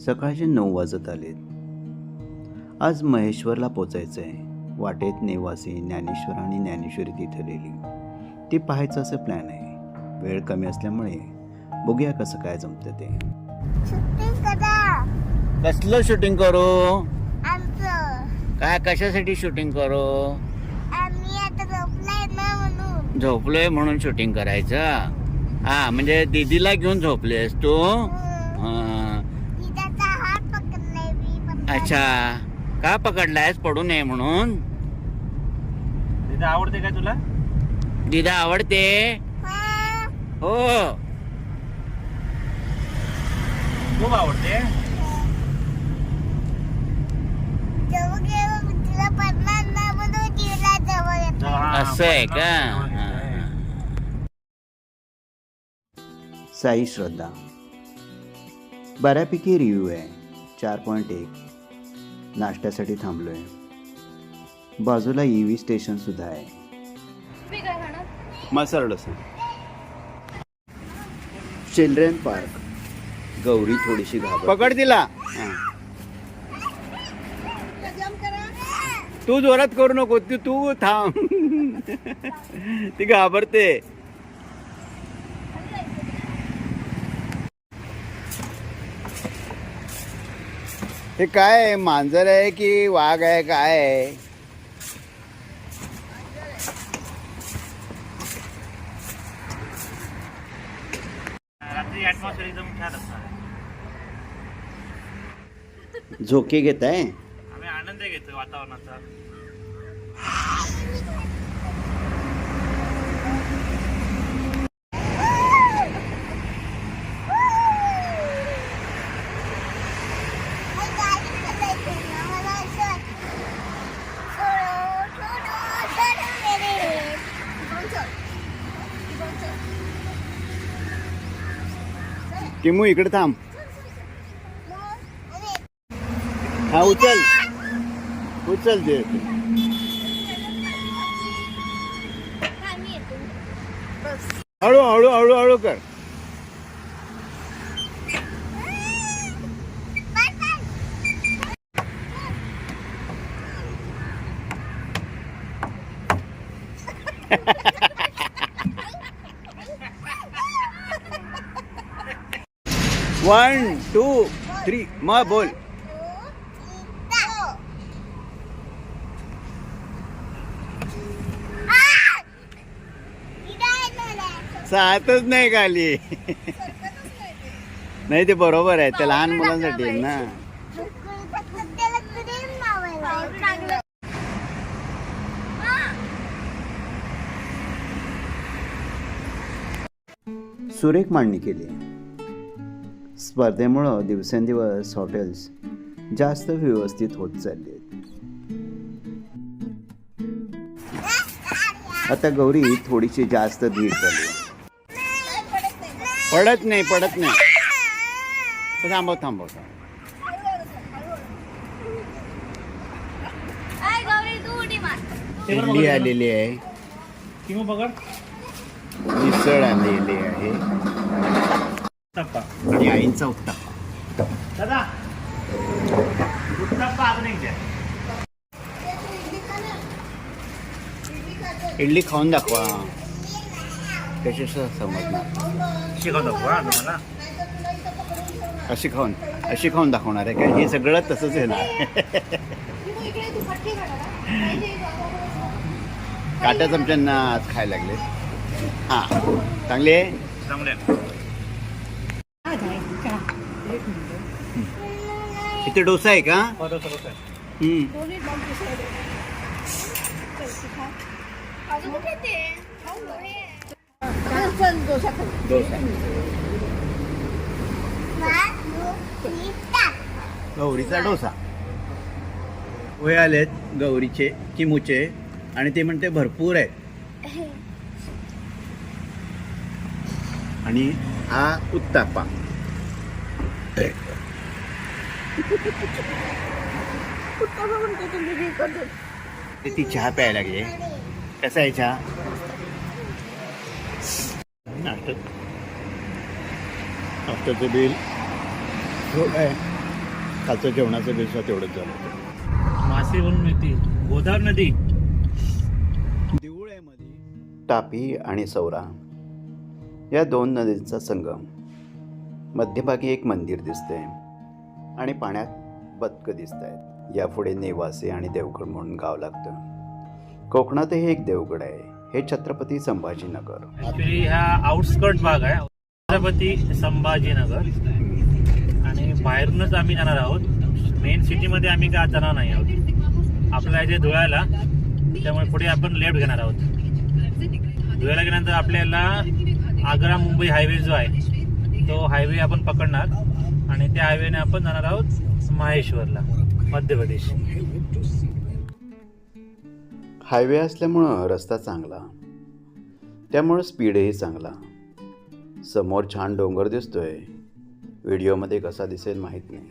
सकाळचे नऊ वाजत आलेत. आज महेश्वरला पोचायचं आहे वाटेत नेवासी ज्ञानेश्वर आणि ज्ञानेश्वरी तिथलेली ती पाहायचं असं प्लॅन आहे. वेळ कमी असल्यामुळे बघूया कसं काय जमतं ते. शूटिंग करा. कसलं शूटिंग करू? आमचं. काय कशासाठी शूटिंग करू? झोपलाय म्हणून. झोपलोय म्हणून शूटिंग करायचं? हा म्हणजे दीदीला घेऊन झोपलेस तू हं. हा. तिच्याचा हात पकडलाय मी पप्पा. अच्छा. का पकडलायस? पडू नये म्हणून. तिथे आवडते काय तुला? दीदा आवडते. हा. हो खूप आवडते. जवळ गेलो मी तिला पडणार ना म्हणून तिला जवळ येतो असं आहे का. साई श्रद्धा. बऱ्यापैकी रिव्ह्यू आहे. चार पॉईंट एक. नाश्त्यासाठी थांबलोय. बाजूला ई व्ही स्टेशन सुद्धा आहे. Masala dosa children park. Gauri थोडीशी घाबर पकड दिला तू जोरात करू नको तू तू थांब. ती घाबरते. हे काय आहे? मांजर आहे की वाघ आहे? काय आहे? झोके घेत आहे आम्ही आनंद घेतो वातावरणाचा आई गाडी चालवायची ना, मला असं वाटतं. सोडो, सोडो, सोडो मेरे. किमू इकडे थांब. हा उचल. उचल ते हळू हळू हळू हळू कर. Ha ha ha. One two three मग बोल सातच नाही खाली. नाही ते बरोबर आहे. ते लहान मुलांसाठी आहे ना. सुरेख मांडणी केली स्पर्धेमुळं दिवसेंदिवस हॉटेल्स जास्त व्यवस्थित होत चालली आहेत आता गौरी थोडीशी जास्त भीड झाली. पडत नाही पडत नाही. थांबव थांबव थांबव. इडली आलेली आहे. किंवा बघा मिसळ आलेली आहे. आणि आईंचा उत्ताप दादा टप्पा अजून एक द्या. इडली खाऊन दाखवा. कशी स- समजणार तुम्हाला. अशी खाऊन अशी खाऊन दाखवणार आहे का हे सगळं तसंच येणार. काट्या चमच्यांना आज खायला लागले. हां चांगले? आहे चांगले. इथे डोसा आहे का? गौरीचा डोसा. वय आलेत गौरीचे चिमूचे आणि ते म्हणते भरपूर आहेत. आणि हा उत्तापा ते चहा प्यायला लागली कसा आहे चहा नाश्त्याचं बिल हो काय खालचं जेवणाचं बिल सुद्धा तेवढंच झालं होतं मासे म्हणून मिळते गोदावरी नदी टापी आणि सौरा. या दोन नदींचा संगम. मध्यभागी एक मंदिर दिसतंय आणि पाण्यात बदकं दिसत आहेत यापुढे नेवासे आणि देवगड म्हणून गाव लागतं. कोकणातही एक देवगड आहे. हे छत्रपती संभाजीनगर. ह्या आउटस्कर्ट भाग आहे. छत्रपती संभाजीनगर. आणि बाहेरूनच आम्ही जाणार आहोत. मेन सिटीमध्ये आम्ही काय जाणार नाही आहोत? आपल्या इथे धुळ्याला. त्यामुळे पुढे आपण लेफ्ट घेणार आहोत. धुळ्याला गेल्यानंतर आपल्याला आग्रा मुंबई हायवे जो आहे तो हायवे आपण पकडणार आणि त्या हायवेने आपण जाणार आहोत माहेश्वरला मध्य प्रदेश. हायवे असल्यामुळं रस्ता चांगला त्यामुळं स्पीडही चांगला. समोर छान डोंगर दिसतोय व्हिडिओमध्ये कसा दिसेल माहीत नाही.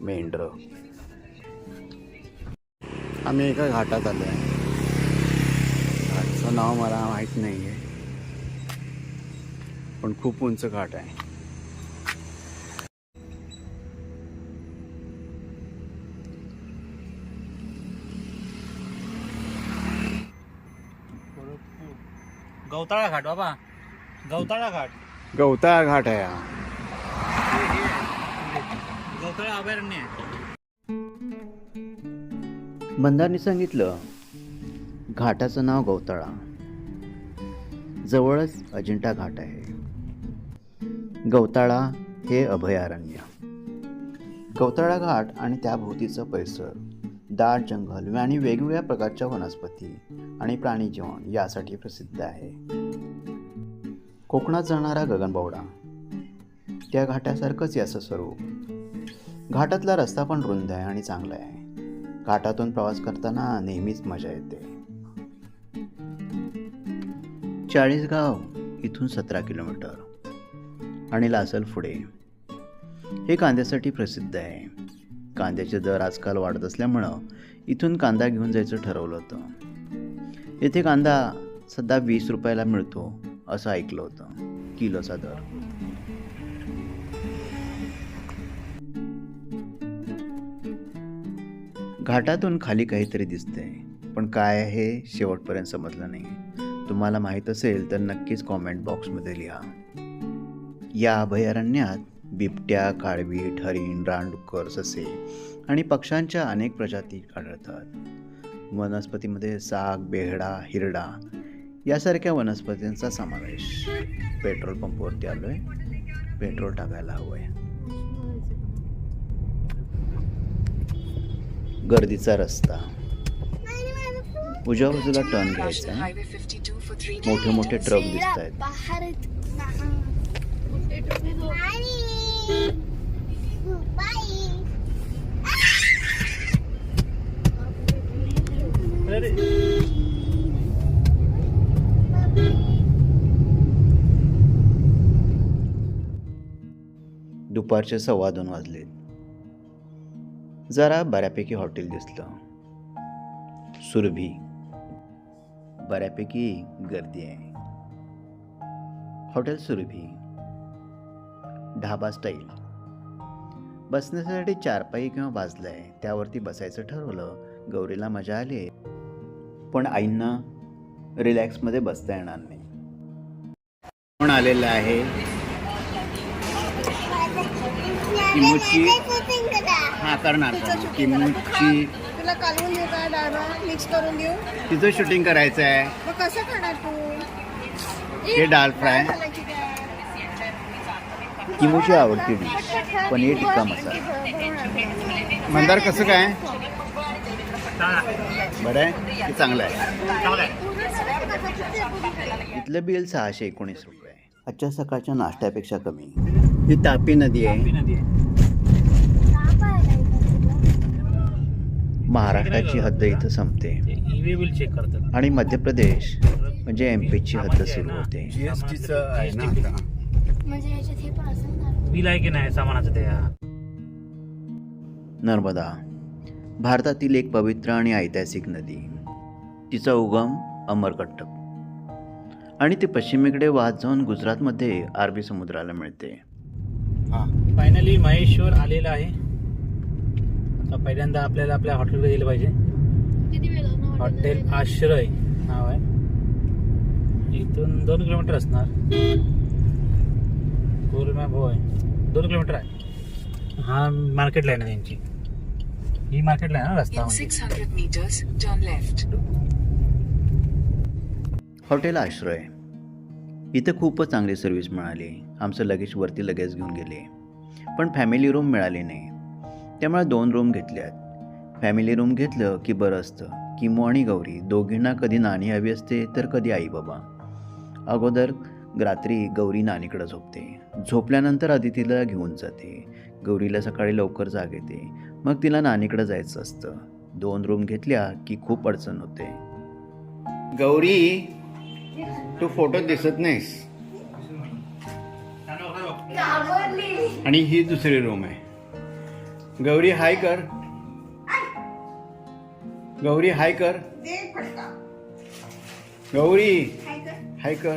मेंढर आम्ही एका घाटात आलो आहे. घाटचं नाव मला माहीत नाही आहे पण खूप उंच घाट आहे. गवताळा घाट बाबा. गवताळा घाट. गवताळा घाट आहे हा. गवताळा अभयारण्य मंदारने सांगितलं घाटाचं नाव गवताळा. जवळच अजिंठा घाट आहे. गवताळा हे अभयारण्य. गवताळा घाट आणि त्याभोवतीचं परिसर दाट जंगल आणि वेगवेगळ्या प्रकारच्या वनस्पती आणि प्राणी जीवन यासाठी प्रसिद्ध आहे. कोकणात जाणारा गगनबावडा. त्या घाटासारखंच याचं स्वरूप. घाटातला रस्ता पण रुंद आहे आणि चांगला आहे. घाटातून प्रवास करताना नेहमीच मजा येते. चाळीसगाव इथून सतरा किलोमीटर. आणि लासल पुढे हे कांद्यासाठी प्रसिद्ध आहे. कांद्याचे दर आजकाल वाढत असल्यामुळं इथून कांदा घेऊन जायचं ठरवलं होतं. येथे कांदा सध्या वीस रुपयाला मिळतो असं ऐकलं होतं. किलोचा दर. घाटातून खाली काहीतरी दिसतंय पण काय आहे हे शेवटपर्यंत समजलं नाही. तुम्हाला माहीत असेल तर नक्कीच कॉमेंट बॉक्समध्ये लिहा. या अभयारण्यात बिबट्या काळवीट हरिण रानडुक्कर ससे आणि पक्ष्यांच्या अनेक प्रजाती आढळतात. वनस्पतीमध्ये साग बेहडा हिरडा यासारख्या वनस्पतींचा समावेश पेट्रोल पंपवरती आलो आहे पेट्रोल टाकायला हवं आहे गर्दीचा रस्ता. उजव्या बाजूला टर्न घ्यायचा. आहे मोठे मोठे ट्रक दिसत आहेत बाहेर अरे दुपारचे सव्वा दोन वाजलेत जरा बऱ्यापैकी हॉटेल दिसलं. सुरभी. बऱ्यापैकी गर्दी आहे. हॉटेल सुरभी. ढाबा स्टाईल बसण्यासाठी चारपाई किंवा बाजलं आहे त्यावरती बसायचं ठरवलं गौरीला मजा आली पण आईंना रिलॅक्समध्ये बसता येणार नाही. कोण आलेलं आहे? किमूची? हा करणार. किमूची. तुला कालवून देऊ का मिक्स करून देऊ. तिचं शूटिंग करायचं आहे मग कसं करणार तू? हे डाळ फ्राय? किमूची आवडती डिश पनीर टिक्का मसाला. मंदार कसं काय? बरं आहे. की चांगलं आहे? इथलं बिल सहाशे एकोणीस रुपये आजच्या सकाळच्या नाश्त्यापेक्षा कमी. ही तापी नदी आहे. नदी आहे महाराष्ट्राची हद्द इथं संपते. आणि मध्य प्रदेश म्हणजे एम पीची हद्द सुरू होते. म्हणजे ह्याच्यात हे पण असेल ना. बिल आहे की नाही सामानाचं त्या नर्मदा भारतातील एक पवित्र आणि ऐतिहासिक नदी. तिचा उगम अमरकट्टक आणि ती पश्चिमेकडे वाहत जाऊन गुजरातमध्ये अरबी समुद्राला मिळते. फायनली महेश्वर आलेला आहे. तर पहिल्यांदा आपल्याला आपल्या हॉटेलकडे गेलं पाहिजे. किती वेळ लागणार हॉटेल आश्रय नाव आहे. इथून दोन किलोमीटर असणार. गुगल मॅप होय. दोन किलोमीटर आहे. हा मार्केट लाईन आहे त्यांची. ही मार्केट लाईन आहे ना रस्ता म्हणजे. 600 meters, turn left. हॉटेल आश्रय. इथं खूपच चांगली सर्व्हिस मिळाली. आमचं लगेज वरती लगेच घेऊन गेले. पण फॅमिली रूम मिळाली नाही. त्यामुळे दोन रूम घेतल्यात. फॅमिली रूम घेतलं की बरं असतं. किमो आणि गौरी दोघींना कधी नाणी हवी असते तर कधी आई बाबा. अगोदर रात्री गौरी नानीकडे झोपते. झोपल्यानंतर आदितीला घेऊन जाते. गौरीला सकाळी लवकर जाग येते. मग तिला नानीकडे जायचं असतं. दोन रूम घेतल्या की खूप अडचण होते. गौरी तू फोटोत दिसत नाहीस. आणि ही दुसरी रूम आहे. गौरी हाय कर. गौरी हाय कर. गौरी हाय कर.